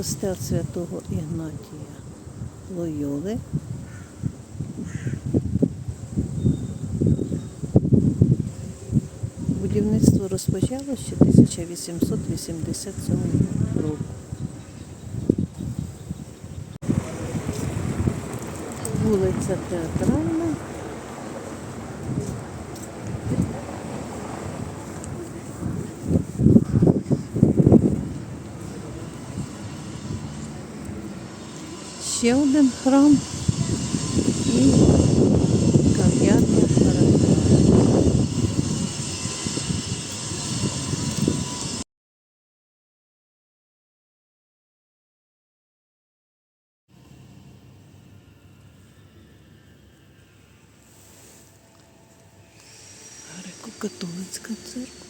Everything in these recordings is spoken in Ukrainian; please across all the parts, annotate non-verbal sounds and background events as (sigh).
костел святого Ігнатія Лойоли. Будівництво розпочалося ще 1887 року. Вулиця Театральна. Ще один храм і кав'ярня Характерна. Греко-католицька церква.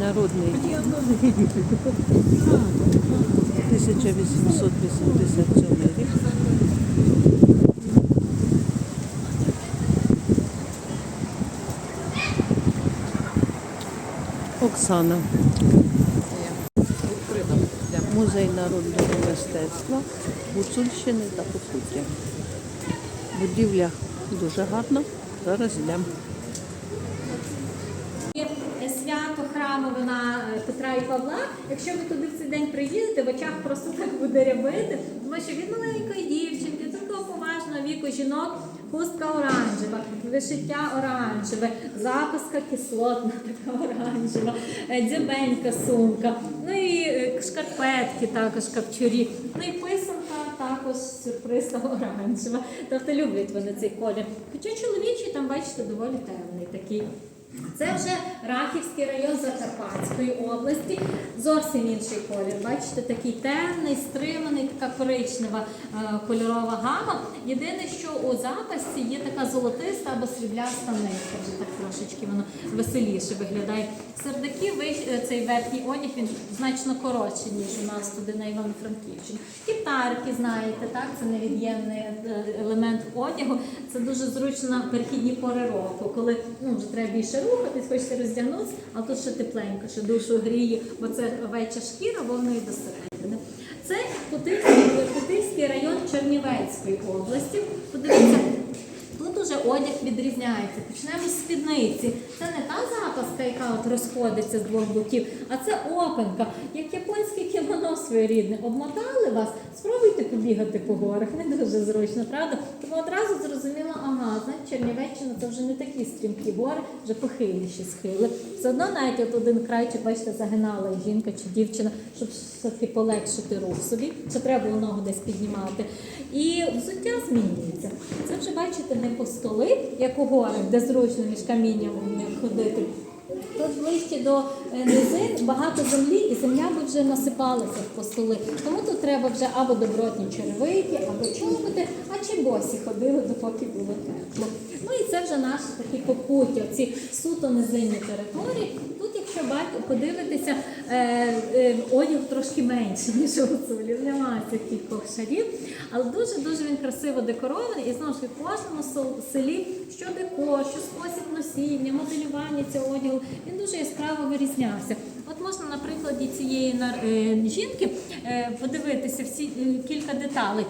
Народний дім. 1887 рік. Оксана. Музей народного мистецтва Гуцульщини та Покуття. Будівля дуже гарна. Зараз йдемо. Є свято храмове на е, Петра і Павла. Якщо ви туди в цей день приїдете, в очах просто так буде рябити, тому що від маленької дівчинки, такого поважного віку жінок, хустка оранжева, вишиття оранжеве, записка кислотна, така оранжева, е, дзябенька сумка, ну і е, шкарпетки також капчурі, ну і писанка також сюрпризна оранжева. Тобто люблять вони цей колір. Хоча чоловічий там, бачите, доволі темний такий. Це вже Рахівський район Закарпатської області. Зовсім інший колір. Бачите, такий темний, стриманий, така коричнева е, кольорова гама. Єдине, що у запасі є така золотиста або срібляста нитка. Вже так трошечки воно веселіше виглядає. Сердаки е, цей верхній одяг він значно коротший, ніж у нас туди на Івано-Франківщині. Кітарки, знаєте, так, це невід'ємний е, елемент одягу. Це дуже зручно на перехідні пори року, коли ну, вже треба більше рухатись, хочеться роздягнутися, а тут ще тепленько, ще душу гріє, бо це овеча шкіра, вовної до середини. Це Путильський район Чернівецької області. Подивіться, Тут уже одяг відрізняється. Почнемо з спідниці. Це не та запаска, яка от розходиться з двох боків, а це опенка, як японське кімоно своєрідне. Обмотали вас, спробуйте побігати по горах. Не дуже зручно, правда? Тому одразу зрозуміло, ага, значить Чернівеччина це вже не такі стрімкі гори, вже похиліші схили. Все одно навіть от один крайчик, бачите, загинала жінка чи дівчина, щоб все-таки полегшити рух собі, що треба було ногу десь піднімати. І взуття змінюється. Це вже бачите не по столи, як у горах, де зручно між камінням ходити. Тут ближче до е, низин багато землі, і земля би вже насипалася в постоли. Тому тут треба вже або добротні червики, або чоботи, а чи босі ходили, допоки було тепло. Ну і це вже наші такі попуття, ці суто низинні території. Тут, якщо бачите, подивитися, е, е, одяг трошки менший, (laughs) ніж у гуцулів. Немає цих кількох шарів, але дуже-дуже він красиво декорований. І знову ж в кожному селі що декор, що спосіб носіння, моделювання цього одягу, він дуже яскраво вирізнявся. От можна на прикладі цієї е, жінки е, подивитися всі е, кілька деталей.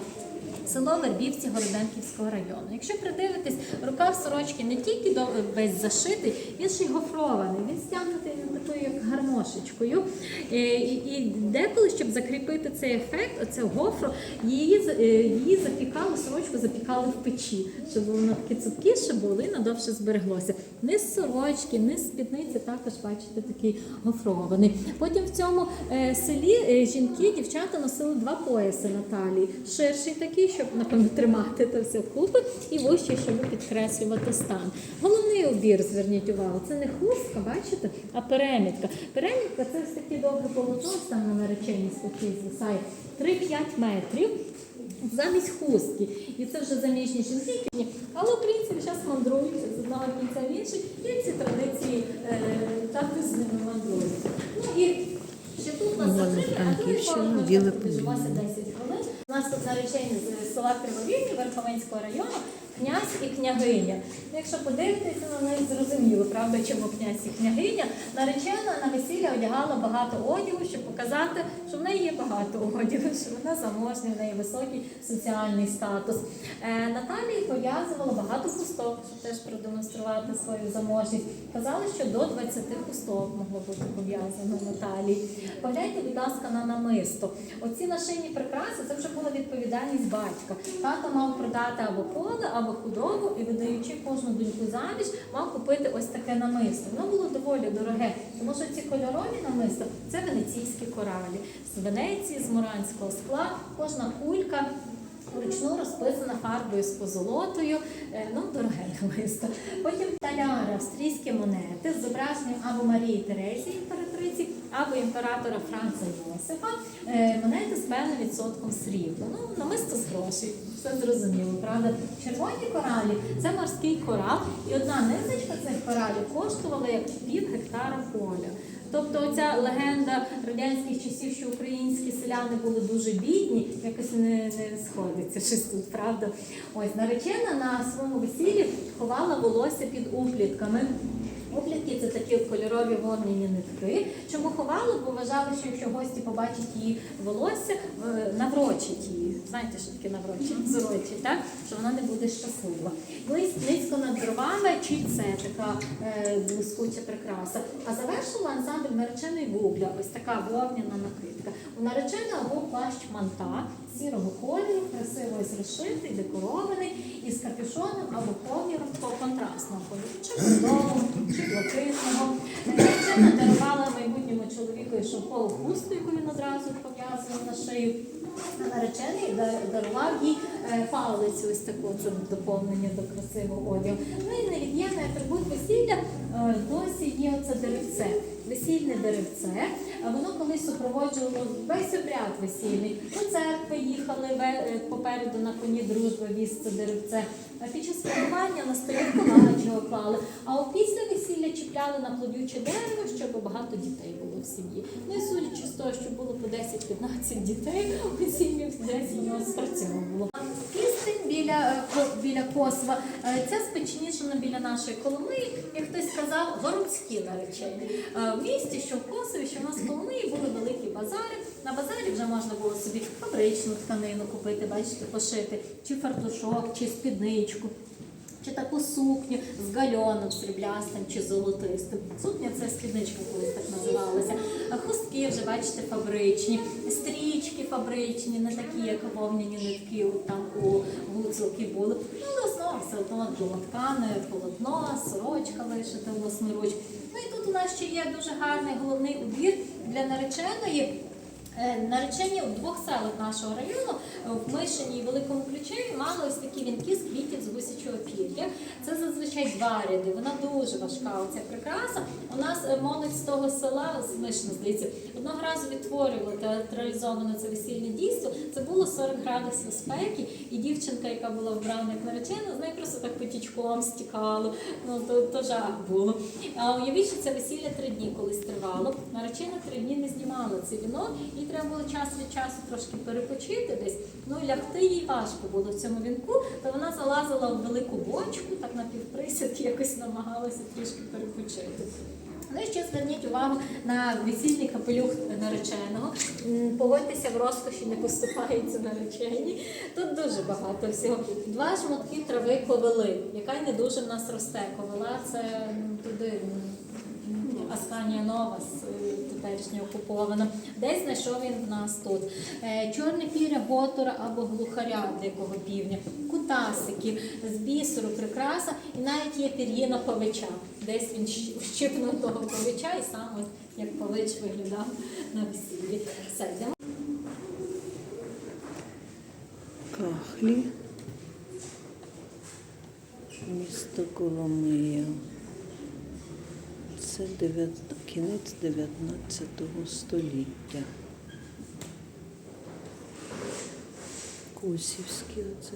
Село Вербівці Городенківського району. Якщо придивитись, рукав сорочки не тільки весь зашитий, він ще й гофрований, він стягнутий такою як гармошечкою. Е, І, і деколи, щоб закріпити цей ефект, оце гофру, її, е, її запікали, сорочку запікали в печі, щоб воно таке цупкіше було і надовше збереглося. Низ сорочки, низ спідниці також бачите такий гофрований. Потім в цьому е, селі жінки, дівчата носили два пояси на талії. Ширший такий, щоб напевно тримати це все вкупи, і вищий, щоб підкреслювати стан. Головний убір, зверніть увагу, це не хустка, бачите, а перемітка. Перемітка це ось таке довге полотно, там на нареченні святі звисає 3-5 метрів. Замість хустки. І це вже заміжні жінки. Але українці зараз мандрують з одного кінця в інший, і ці традиції е, також з ними мандрують. Ну і ще тут нас закрили, а тут повіння. 10 нас тут наречені з села Кривовільні Верховенського району, князь і княгиня. Якщо подивитися на них, зрозуміло, правда, чому князь і княгиня. Наречена на весілля одягала багато одягу, щоб показати, що в неї є багато одягу, що вона заможна, в неї високий соціальний статус. Е, Наталії пов'язувала багато хусток, щоб теж продемонструвати свою заможність. Казали, що до 20 хусток могло бути пов'язано Наталії. Погляньте, будь ласка, на намисто. Оці нашині прикраси це вже була відповідальність батька. Тато мав продати або поле, або худобу, і видаючи кожну доньку заміж, мав купити ось таке намисто. Воно було доволі дороге, тому що ці кольорові намиста це венеційські коралі з Венеції, з муранського скла. Кожна кулька. Вручну розписана фарбою з позолотою, е, ну дороге (laughs) намисто. Потім таляри, австрійські монети з зображенням або Марії Терезії імператриці, або імператора Франца Йосифа. Е, Монети з певним відсотком срібла. Ну, намисто з грошей, все зрозуміло, правда? Червоні коралі це морський корал, і одна ниточка цих коралів коштувала як пів гектара поля. Тобто оця легенда радянських часів, що українські селяни були дуже бідні, якось не, не сходиться щось тут, правда? Ось наречена на своєму весіллі ховала волосся під уплітками. Уплітки це такі кольорові вовняні нитки. Чому ховали? Бо вважали, що якщо гості побачать її волосся, наврочить її. Знаєте, що таке? Зорочать, так? Що вона не буде щаслива. Низько над дровами, чи це така е, блискуча прикраса. А завершила ансамбль нареченої бубля, ось така вовняна накидка. У нареченого був плащ манта сірого кольору, красиво ось розшитий, декорований, із капюшоном або коміром по контрастного кольору, чи бордового, чи блакитного. Наречена дарувала майбутньому чоловікові шовкову хустку, яку він одразу пов'язував на шию. Наречений дарував їй е, палицю, ось таку це доповнення до красивого одягу. Ну і невід'ємний атрибут весілля е, досі є оце деревце. Весільне деревце, воно колись супроводжувало весь обряд весільний. До церкви їхали е, попереду на коні дружба віз це деревце. А під час спілкування на столі його клали. А опісля весілля чіпляли на плодюче дерево, щоб багато дітей було в сім'ї. Ну і судячи з того, що було по 10-15 дітей, весілля десь воно спрацьовувало. Біля, е, біля Косова. Це Ця спечнішена біля нашої Коломиї, як хтось сказав, городські наречені. Е, В місті, що в Косові, що в нас в були великі базари. На базарі вже можна було собі фабричну тканину купити, бачите, пошити, чи фартушок, чи спідничку. Чи таку сукню з гальоном сріблястим чи золотистим. Сукня це спідничка колись так називалася. Хустки вже бачите фабричні, стрічки фабричні, не такі, як вовняні нитки там у гуцулки були. Ну, але основа все одно домоткане, полотно, сорочка вишита власноруч. Ну і тут у нас ще є дуже гарний головний убір для нареченої. Е, Наречені в двох селах нашого району е, в Мишині і Великому Ключеві мали ось такі вінки з квітів з гусячого пір'я. Це зазвичай два ряди. Вона дуже важка. Оця прикраса. У нас е, молодь з того села з Мишини, здається, одного разу відтворювали театралізоване це весільне дійство. Це 40 градусів спеки, і дівчинка, яка була вбрана як наречена, з нею просто так потічком стікало. Ну то, то жах було. А уявіть, що це весілля три дні колись тривало. Наречена три дні не знімала цей вінок, їй треба було час від часу трошки перепочити десь. Ну і лягти їй важко було в цьому вінку, то вона залазила в велику бочку, так на півприсядки якось намагалася трішки перепочити. Ну і ще зверніть увагу на весільний капелюх нареченого. Погодьтеся, в розкоші не поступаються наречені. Тут дуже багато всього. Два жмотки трави ковели, яка не дуже в нас росте. Ковела це туди. Асканія Нова з теперішня окупована. Десь знайшов він в нас тут. Е, Чорне піря ботора або глухаря дикого півня, кутасики з бісеру, прикраса, і навіть є пір'їна павича. Десь він щипнув того павича і сам ось як павич виглядав на весіллі. Все, йдемо. Кахлі. Місто Коломия. Це кінець 19 століття. Косівські оце.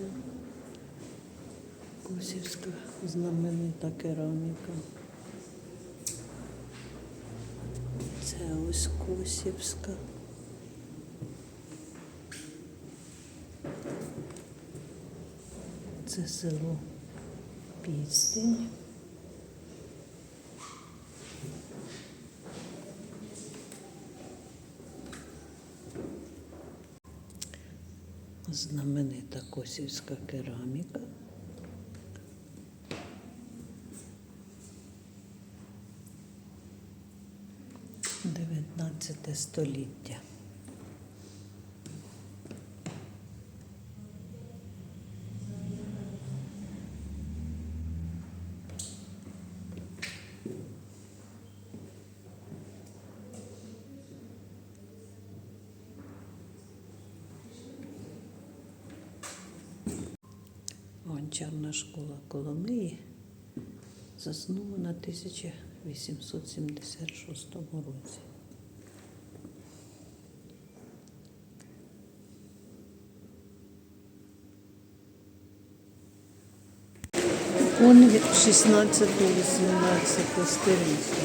Косівська знаменита кераміка. Це ось Косівська. Це село Пістень. Знаменита косівська кераміка. Дев'ятнадцяте століття. Коломиї заснована 1876 році. Он від 16-18 століття.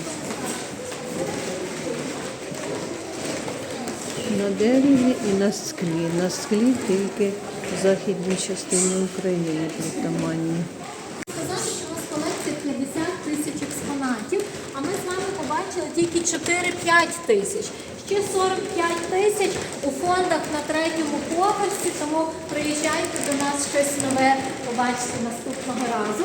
На дереві і на склі. На склі тільки в західній частині України притаманні. Сказали, що у нас колекція 50 тисяч експонатів, а ми з вами побачили тільки 4-5 тисяч. Ще 45 тисяч у фондах на третьому поверсі, тому приїжджайте до нас щось нове побачите наступного разу.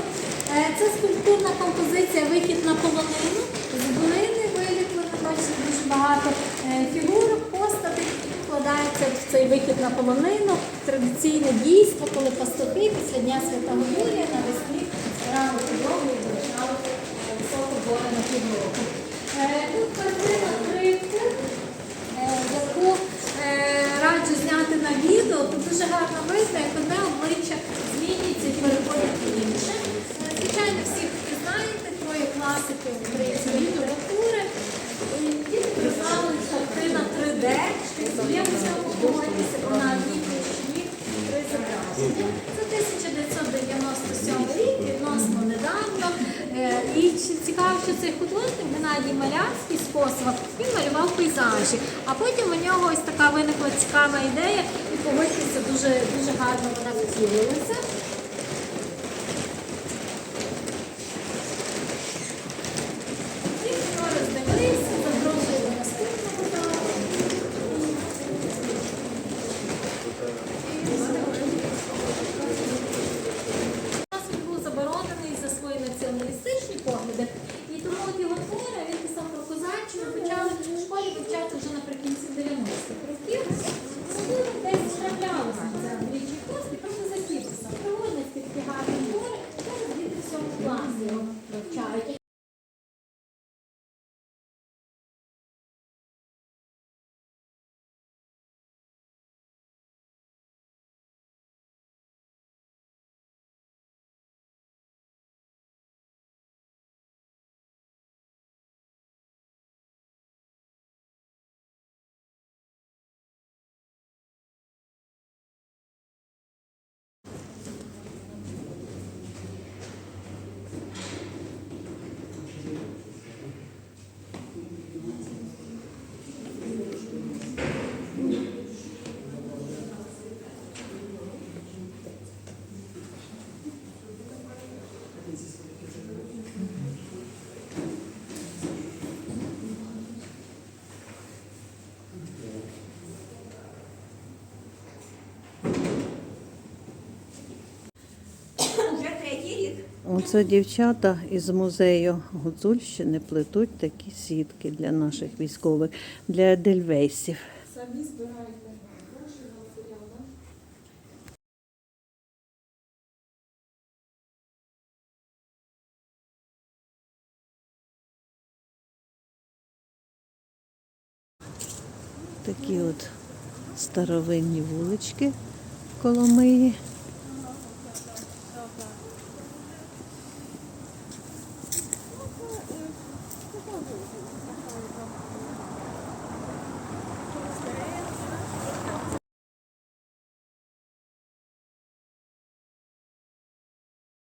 Е, Це скульптурна композиція Вихід на полонину. З глини виліплено, бачите, дуже багато е, фігурок, постатей, вкладаються в цей вихід на полонину. Традиційне дійство, коли пастухи після Дня Святого Юрія навесні збирали підлогу і залишали е, високо на підлогу. Е, Тут картина крипти, е, яку е, раджу зняти на відео. Тут дуже гарно видно, як одне обличчя змінюється і переходить в інше. Е, Звичайно, всі ви знаєте, троє класиків української літератури. І Діти представили картина 3D. Є в цьому погодитися на одній площині три зображення. Це 1997 рік, відносно недавно. Е, І чи- цікаво, що цей художник Геннадій Малявський з він малював пейзажі. А потім у нього ось така виникла цікава ідея, і погодьтеся, дуже, дуже гарно вона втілилася. Оце дівчата із музею Гуцульщини плетуть такі сітки для наших військових, для едельвейсів. Самі збираєте гроші на матеріал, так? Такі от старовинні вулички в Коломиї.